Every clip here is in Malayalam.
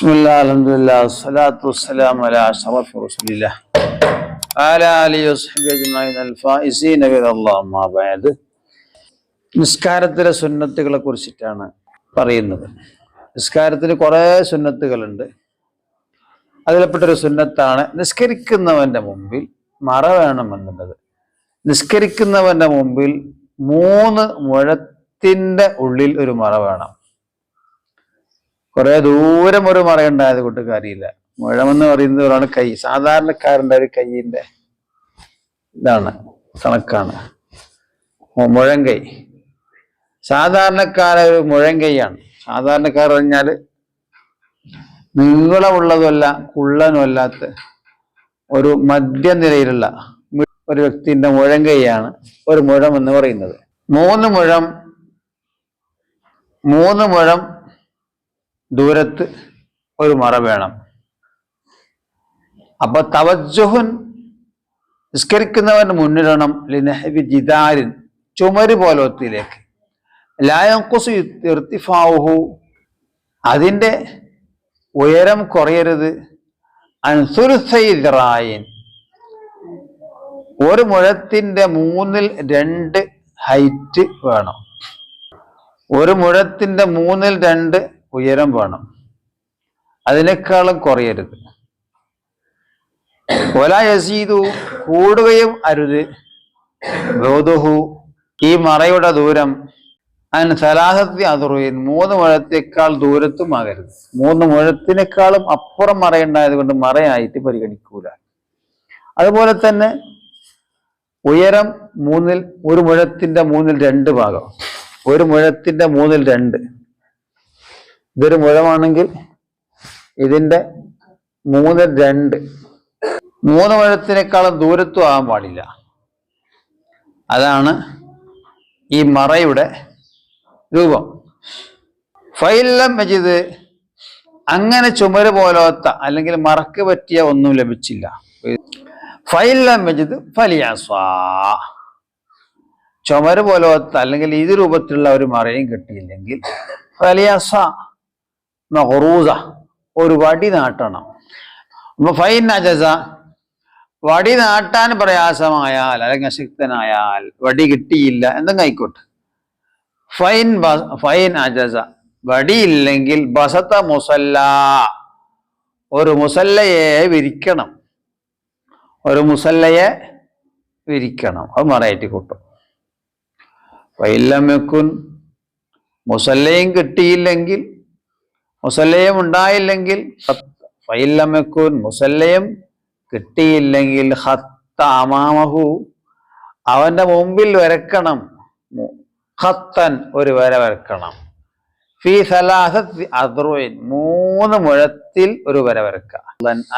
ബിസ്മില്ല അലഹമുല്ല സ്വലാത്തു വസ്സലാം അല അഷറഫ് റസൂലില്ല ആല നിസ്കാരത്തിലെ സുന്നത്തുകളെ കുറിച്ചിട്ടാണ് പറയുന്നത്. നിസ്കാരത്തിന് കുറേ സുന്നത്തുകളുണ്ട്. അതിലപ്പെട്ടൊരു സുന്നത്താണ് നിസ്കരിക്കുന്നവന്റെ മുമ്പിൽ മറ വേണമെന്നുള്ളത്. നിസ്കരിക്കുന്നവന്റെ മുമ്പിൽ മൂന്ന് മുഴത്തിന്റെ ഉള്ളിൽ ഒരു മറ വേണം. കുറെ ദൂരം ഒരു മറയുണ്ടായത് കൊണ്ട് കാര്യമില്ല മുഴമെന്ന് പറയുന്നത് ഒരാണ് കൈ സാധാരണക്കാരന്റെ ഒരു കൈയിന്റെ ഇതാണ് കണക്കാണ്. മുഴം മുഴങ്കൈ സാധാരണക്കാരെ ഒരു മുഴങ്കൈയാണ് സാധാരണക്കാർ പറഞ്ഞാൽ നീളമുള്ളതല്ല കുള്ളനുമല്ലാത്ത ഒരു മധ്യനിരയിലുള്ള ഒരു വ്യക്തിന്റെ മുഴങ്കൈയാണ് ഒരു മുഴം എന്ന് പറയുന്നത്. മൂന്ന് മുഴം മൂന്ന് മുഴം ദൂരത്ത് ഒരു മറ വേണം. അപ്പൊ തവജുഹുൻ നിസ്കരിക്കുന്നവന് മുന്നിടണം ലിനഹബി ജിദാരിൻ ചുമര് പോലത്തിലേക്ക് ലായംകുസു ഇർത്തിഫാവുഹു അതിന്റെ ഉയരം കുറയരുത്. അൻസുരുസൈദ്രായൻ ഒരു മുഴത്തിന്റെ മൂന്നിൽ രണ്ട് ഹൈറ്റ് വേണം. ഒരു മുഴത്തിന്റെ മൂന്നിൽ രണ്ട് ഉയരം വേണം. അതിനേക്കാളും കുറയരുത്. ഒല യസീദു കൂടുകയും അരുത്. ബോധുഹു ഈ മറയുടെ ദൂരം അതിന് സലാഹത്തി അതുറയിൽ മൂന്ന് മുഴത്തേക്കാൾ ദൂരത്തും ആകരുത്. മൂന്ന് മുഴത്തിനേക്കാളും അപ്പുറം മറയുണ്ടായത് കൊണ്ട് മറയായിട്ട് പരിഗണിക്കൂല. അതുപോലെ തന്നെ ഉയരം മൂന്നിൽ ഒരു മുഴത്തിന്റെ മൂന്നിൽ രണ്ട് ഭാഗം. ഒരു മുഴത്തിന്റെ മൂന്നിൽ രണ്ട്. ഇതൊരു മുഴമാണെങ്കിൽ ഇതിന്റെ മൂന്ന് രണ്ട്. മൂന്ന് മുഴത്തിനേക്കാളും ദൂരത്തും ആകാൻ പാടില്ല. അതാണ് ഈ മറയുടെ രൂപം. ഫൈലം വെച്ചത് അങ്ങനെ ചുമര് പോലാത്ത അല്ലെങ്കിൽ മറക്ക് പറ്റിയ ഒന്നും ലഭിച്ചില്ല. ഫൈലം വെച്ചത് ഫലിയാസ്വാ. ചുമര് പോലാത്ത അല്ലെങ്കിൽ ഇത് രൂപത്തിലുള്ള ഒരു മറയും കിട്ടിയില്ലെങ്കിൽ ഫലിയാസ മഹറൂസ ഒരു വടി നാട്ടണം. അപ്പൊ ഫൈൻ അജസ വടി നാട്ടാൻ പ്രയാസമായാൽ അല്ലെങ്കിൽ അശക്തനായാൽ വടി കിട്ടിയില്ല എന്തെങ്കിലും ആയിക്കോട്ടെ. ഫൈൻ ഫൈൻ അജസ വടിയില്ലെങ്കിൽ ബസത്ത മുസല്ല. ഒരു മുസല്ലയെ വിരിക്കണം. ഒരു മുസല്ലയെ വിരിക്കണം. അത് മറയറ്റി കൂട്ടും. വൈല്ലമെക്കുൻ മുസല്ലയും കിട്ടിയില്ലെങ്കിൽ മുസല്ലയും ഉണ്ടായില്ലെങ്കിൽ ഫൈല്ലമെക്കുൻ മുസല്ലയം കിട്ടിയില്ലെങ്കിൽ ഹത്ത അമാമഹു അവന്റെ മുമ്പിൽ വരക്കണം ഹത്തൻ ഒരു വര വരക്കണം. ഫി അദ്റുവിൻ മൂന്ന് മുഴത്തിൽ ഒരു വര വരക്ക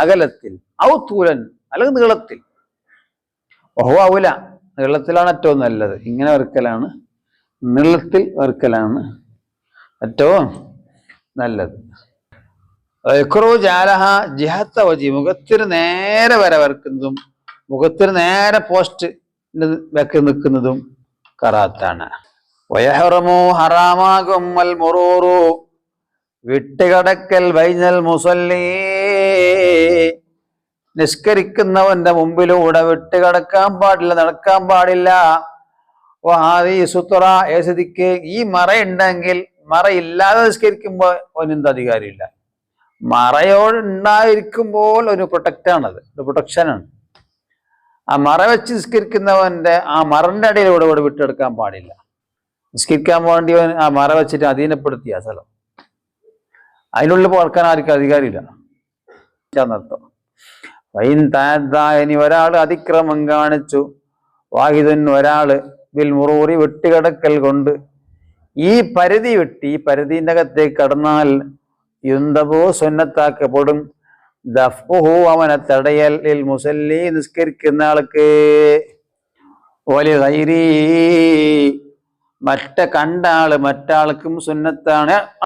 അകലത്തിൽ ഔ തൂലൻ അല്ലെങ്കിൽ നീളത്തിൽ. ഓഹോ ആവൂല നീളത്തിലാണ് ഏറ്റവും നല്ലത്. ഇങ്ങനെ വരക്കലാണ് നീളത്തിൽ വരക്കലാണ് ഏറ്റവും നല്ലത്. യക്രൂ ജാലഹ ജിഹത്ത വജി മുഖത്തിന് നേരെ വര വരക്കുന്നതും മുഖത്തിന് നേരെ പോസ്റ്റ് വെക്ക് നിൽക്കുന്നതും കറാത്താണ്. വയഹറമു ഹറാമാകും മുറൂറു വിട്ടുകടക്കൽ വൈനൽ മുസല്ലി നിസ്കരിക്കുന്നവന്റെ മുമ്പിലൂടെ വിട്ടുകടക്കാൻ പാടില്ല നടക്കാൻ പാടില്ല. സുത്ര ഏസതിക്ക് ഈ മറയുണ്ടെങ്കിൽ മറയില്ലാതെ നിസ്കരിക്കുമ്പോൾ അവനെന്ത് അധികാരമില്ല മറയോട് ഉണ്ടായിരിക്കുമ്പോൾ ഒരു പ്രൊട്ടക്റ്റാണത് ഒരു പ്രൊട്ടക്ഷനാണ് ആ മറ വെച്ച് നിസ്കരിക്കുന്നവന്റെ ആ മറന്റെ ഇടയിലൂടെ ഇവിടെ വിട്ടെടുക്കാൻ പാടില്ല. നിസ്കരിക്കാൻ വേണ്ടി അവൻ ആ മറ വെച്ചിട്ട് അധീനപ്പെടുത്തിയ സ്ഥലം. അതിനുള്ളിൽ പോർക്കാൻ ആർക്കും അധികാരമില്ല എന്നർത്ഥം വൈൻ താനി ഒരാൾ അതിക്രമം കാണിച്ചു. വാഹിദൻ ഒരാൾ ബിൽ മുറൂറി വെട്ടുകിടക്കൽ കൊണ്ട് ഈ പരിധി വിട്ട് ഈ പരിധിന്റെ അകത്തേക്ക് കടന്നാൽ യുന്തബോ സ്വന്നത്താക്കപ്പെടും ദഫ്ഹു അവനെ തടയൽ മുസല്ലി നിസ്കരിക്കുന്ന ആൾക്ക്. വലിയ മറ്റ കണ്ട ആൾ മറ്റാൾക്കും സുന്നത്താണ്.